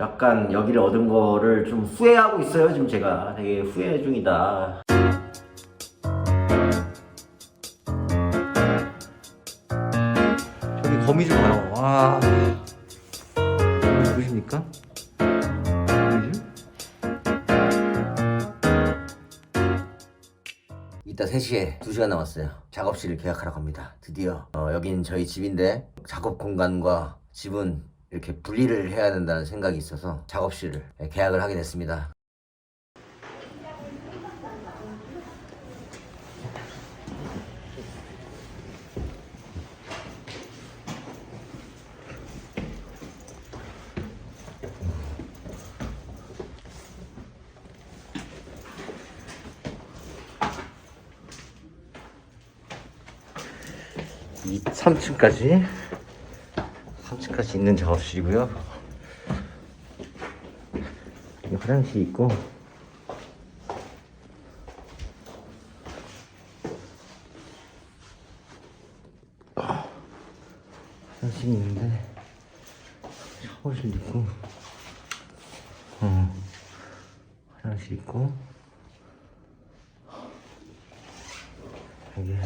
약간 여기를 얻은 거를 좀 후회하고 있어요. 지금 제가 되게 후회 중이다. 저기 거미 좀 봐요. 와. 거미줄? 이따 3시에 2시간 남았어요. 작업실을 계약하러 갑니다. 드디어. 어, 여긴 저희 집인데 작업 공간과 집은 이렇게 분리를 해야 된다는 생각이 있어서 작업실을 계약을 하게 됐습니다. 이 3층까지 3층까지 있는 작업실이고요. 화장실 있고 아, 화장실 있는데 샤워실 있고 어, 화장실 있고 여기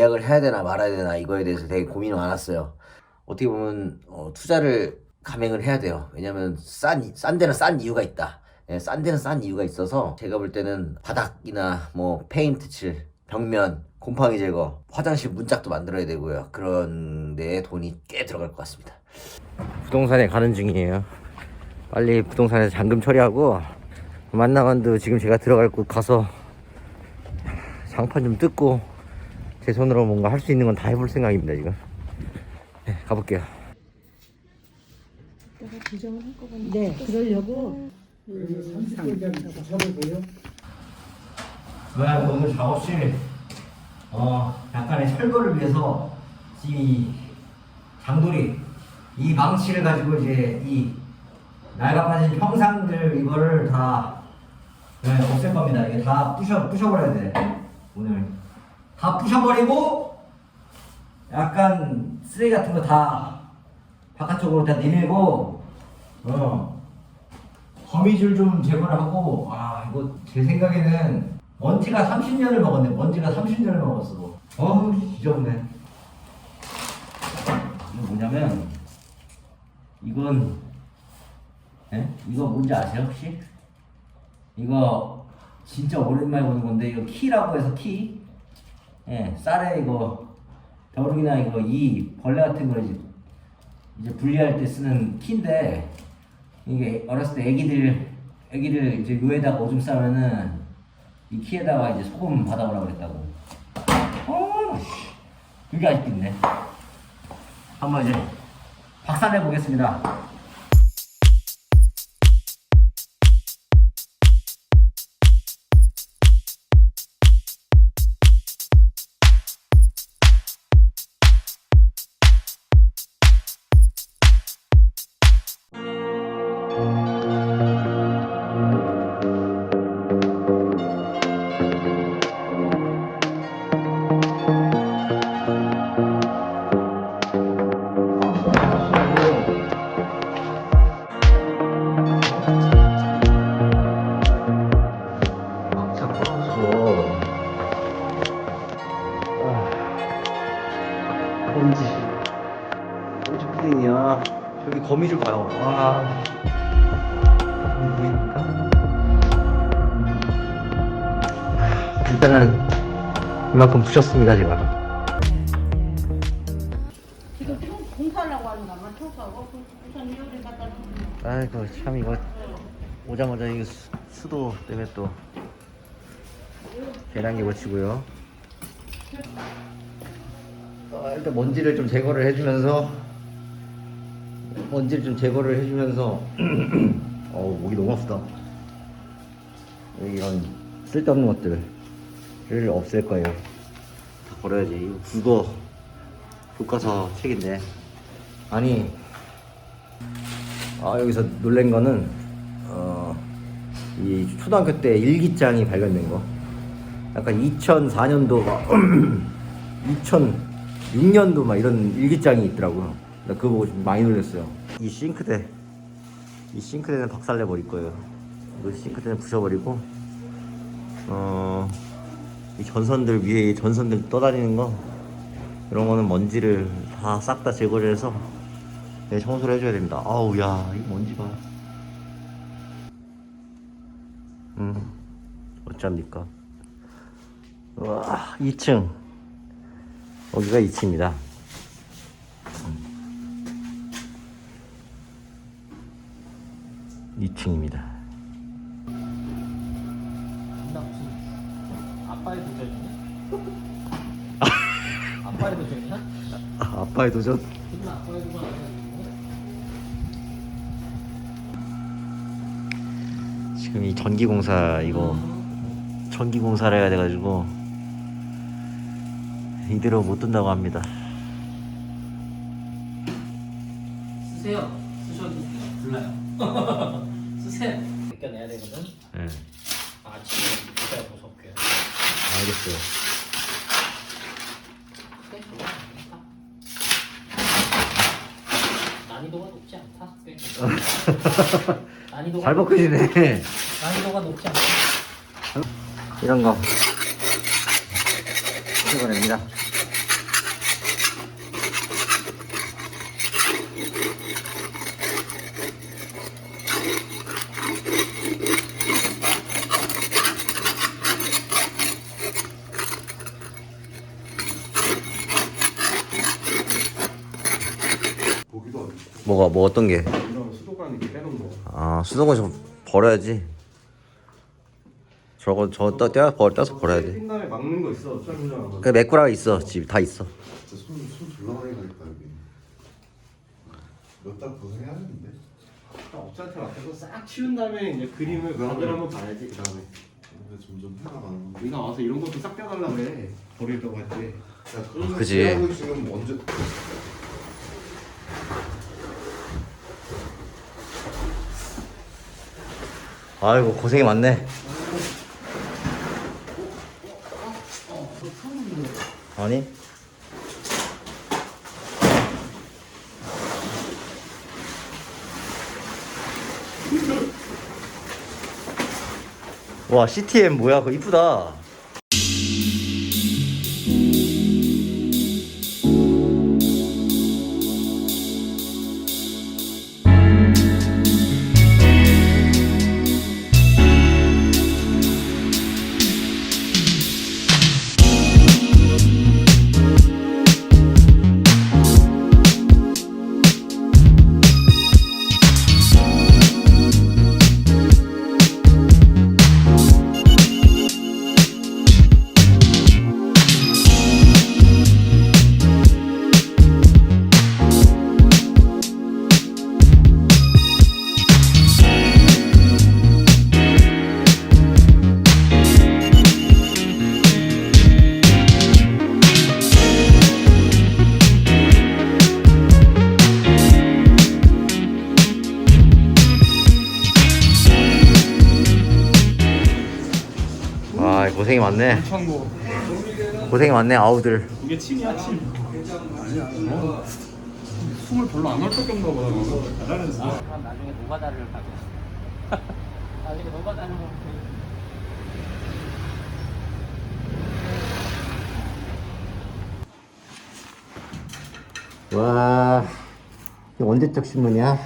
계약을 해야 되나 말아야 되나 이거에 대해서 되게 고민이 많았어요. 어떻게 보면 어, 투자를 감행을 해야 돼요. 왜냐면 싼, 싼 데는 싼 이유가 있다. 예, 싼 데는 싼 이유가 있어서 제가 볼 때는 바닥이나 뭐 페인트 칠, 벽면, 곰팡이 제거, 화장실 문짝도 만들어야 되고요. 그런 데에 돈이 꽤 들어갈 것 같습니다. 부동산에 가는 중이에요. 빨리 부동산에서 잔금 처리하고 만나간도 지금 제가 들어갈 곳 가서 장판 좀 뜯고 제 손으로 뭔가 할 수 있는 건 다 해볼 생각입니다 지금. 네, 가볼게요. 네, 그러려고. 왜 오늘 작업실 어 약간의 철거를 위해서 이 장돌이 이 망치를 가지고 이제 이 낡아 빠진 형상들 이거를 다 네, 없앨 겁니다. 이게 다 부셔 부셔버려야 돼 오늘 다 부셔버리고 약간 쓰레기 같은 거 다 바깥쪽으로 다 내밀고 어 거미줄 좀 제거를 하고 아 이거 제 생각에는 먼지가 30년을 먹었네 먼지가 30년을 먹었어 어우 지저분해 이거 뭐냐면 이건 예? 이거 뭔지 아세요 혹시? 이거 진짜 오랜만에 보는 건데 이거 키라고 해서 키 예, 쌀에 이거 벼룩이나 이거 이 벌레 같은 거 이제 이제 분리할 때 쓰는 키인데 이게 어렸을 때 애기들 애기를 이제 요에다가 오줌 싸면은 이 키에다가 이제 소금 받아오라고 그랬다고. 어, 씨. 이게 아직도 있네. 한번 이제 박살내 보겠습니다. 아, 먼지. 먼지 뿌리냐. 저기 거미줄 봐요. 와. 거미 보입니까? 아, 일단은 이만큼 부셨습니다, 제가. 지금 총 공사하려고 하는 거만 톡하고 우선 요리 갖다 놓으면 아이고, 참 이거 오자마자 이 수- 수도 때문에 또 계량기 고치고요. 아, 일단 먼지를 좀 제거를 해주면서 먼지를 좀 제거를 해주면서 어우 목이 너무 아프다. 이런 쓸데없는 것들을 없앨 거예요. 다 버려야지. 이거 국어 교과서 책인데 아니 아 여기서 놀란 거는 어, 이 초등학교 때 일기장이 발견된 거. 약간 2004년도 2000 6년도 막 이런 일기장이 있더라고요. 나 그거 보고 좀 많이 놀랐어요. 이 싱크대, 이 싱크대는 박살내 버릴 거예요. 이 싱크대는 부셔버리고, 어, 이 전선들 위에 이 전선들 떠다니는 거 이런 거는 먼지를 다 싹 다 제거를 해서 네, 청소를 해줘야 됩니다. 아우 야, 이 먼지 봐. 음, 어쩝니까? 와, 2층. 여기가 2층입니다. 2층입니다. 나 무슨 아빠의 도전이냐? 아빠의 도전이야? 아, 아빠의 도전? 아빠의? 지금 이 전기공사 이거 전기공사를 해야 돼가지고 이대로 못 뜬다고 합니다. 쓰세요. 쓰셔도 불나요. 쓰세요. 벗겨내야 되거든. 네, 아침에 진짜 무섭게. 알겠어요. 꽤 좋아. 좋다. 난이도가 높지 않다. 꽤. 난이도가 잘 벗겨지네. 난이도가 높지 않다. 이런 거 찍어냅니다. 뭐가 뭐 어떤 게? 수도관 이렇게 빼놓은 거 아 수동은 좀 버려야지. 저거 저 떠, 떼어 버 떼서 버려야 돼. 핀날에 막는 거 있어. 그 메꾸라가 있어. 집 다 있어. 진짜 손, 손 졸라 많이 가겠다 여기. 몇 달 고생해야겠는데? 업자한테 맡겨서 싹 치운 다음에 이제 그림을 각을 한번 봐야지 그 다음에. 근데 점점 해가 많은 거 우리가 와서 이런 것도 싹 떼달라고 해. 버리려고 할때 야, 그러면 그지. 하고 있으면 먼저 아이고 고생이 많네. 아니? 와 CTM 뭐야 그거 이쁘다. 많네. 고생이 많네 아우들. 이게 침이야 침 어? 숨을 별로 안 헐떡였나 보다 잘하면서 그럼 나중에 노가다를 가게. 나중에 노가다를 먹고. 와 이게 언제적 신문이야?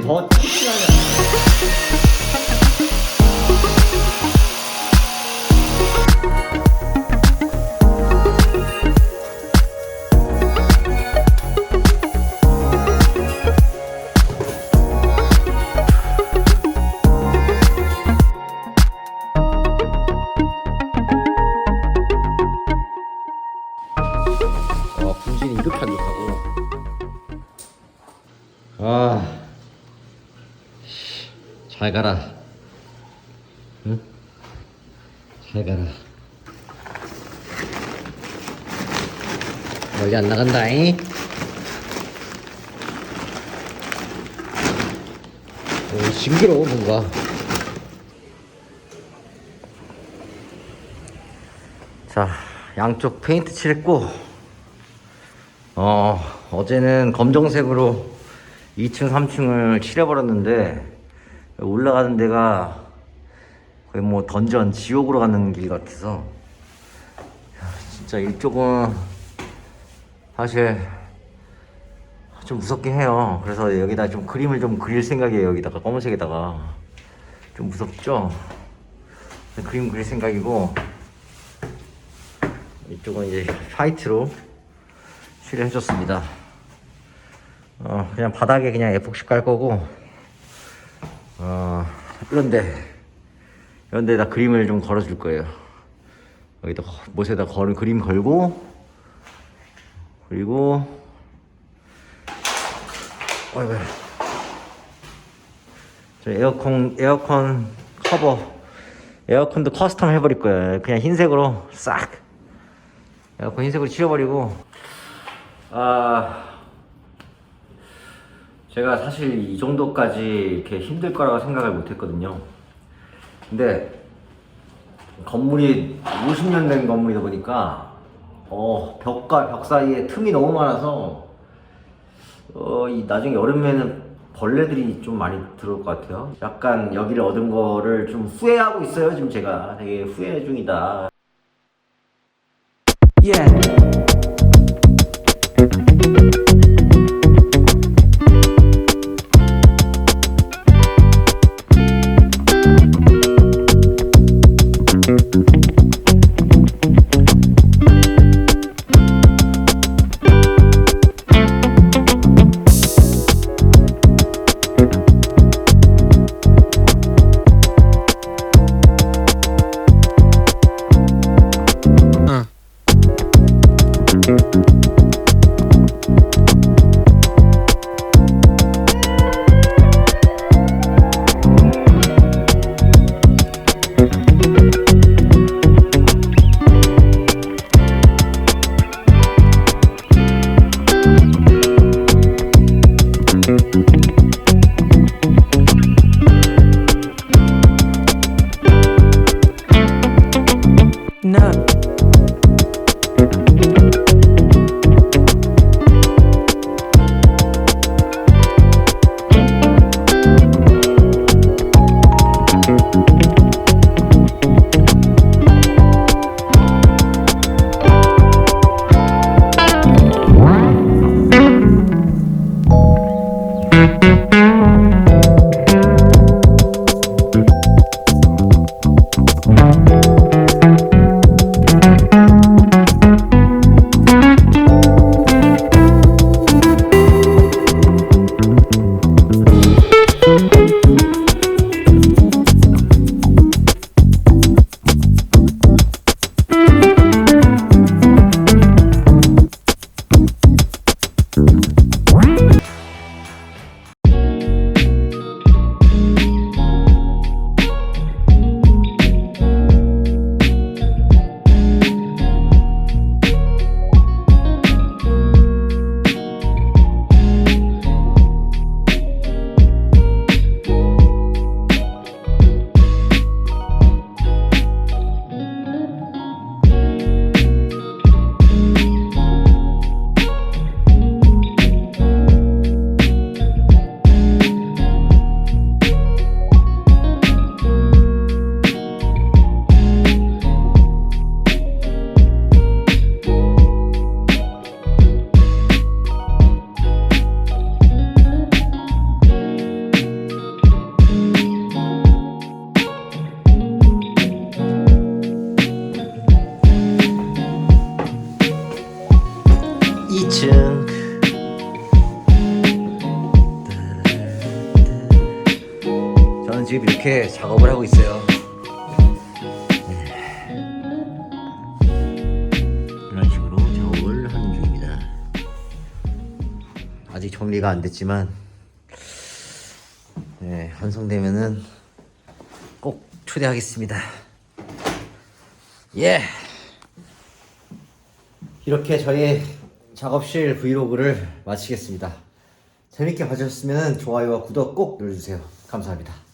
사람들이 더 착취하냐. 와, 아, 분신이 이렇게 안 좋다고. 아. 잘 가라. 응? 잘 가라. 멀리 안 나간다잉. 오, 징그러워, 뭔가. 자, 양쪽 페인트 칠했고, 어, 어제는 검정색으로 2층, 3층을 칠해버렸는데, 올라가는 데가 거의 뭐 던전, 지옥으로 가는 길 같아서, 야, 진짜 이쪽은 사실 좀 무섭긴 해요. 그래서 여기다 좀 그림을 좀 그릴 생각이에요. 여기다가 검은색에다가 좀 무섭죠. 그림 그릴 생각이고 이쪽은 이제 화이트로 칠을 해줬습니다. 어 그냥 바닥에 그냥 에폭시 깔 거고 어 이런데 이런데다 그림을 좀 걸어줄 거예요. 여기다 못에다 걸 그림 걸고 그리고 어이구. 저 에어컨 에어컨 커버 에어컨도 커스텀 해버릴 거예요. 그냥 흰색으로 싹 에어컨 흰색으로 칠해버리고 아 제가 사실 이 정도까지 이렇게 힘들 거라고 생각을 못 했거든요. 근데 건물이 50년 된 건물이다 보니까 어 벽과 벽 사이에 틈이 너무 많아서 어, 이 나중에 여름에는 벌레들이 좀 많이 들어올 것 같아요. 약간 여기를 얻은 거를 좀 후회하고 있어요. 지금 제가 되게 후회 중이다. No. 이렇게 작업을 하고 있어요. 네. 이런 식으로 작업을 하는 중입니다. 아직 정리가 안 됐지만 네, 완성되면은 꼭 초대하겠습니다. 예. 이렇게 저희 작업실 브이로그를 마치겠습니다. 재밌게 봐주셨으면 좋아요와 구독 꼭 눌러주세요. 감사합니다.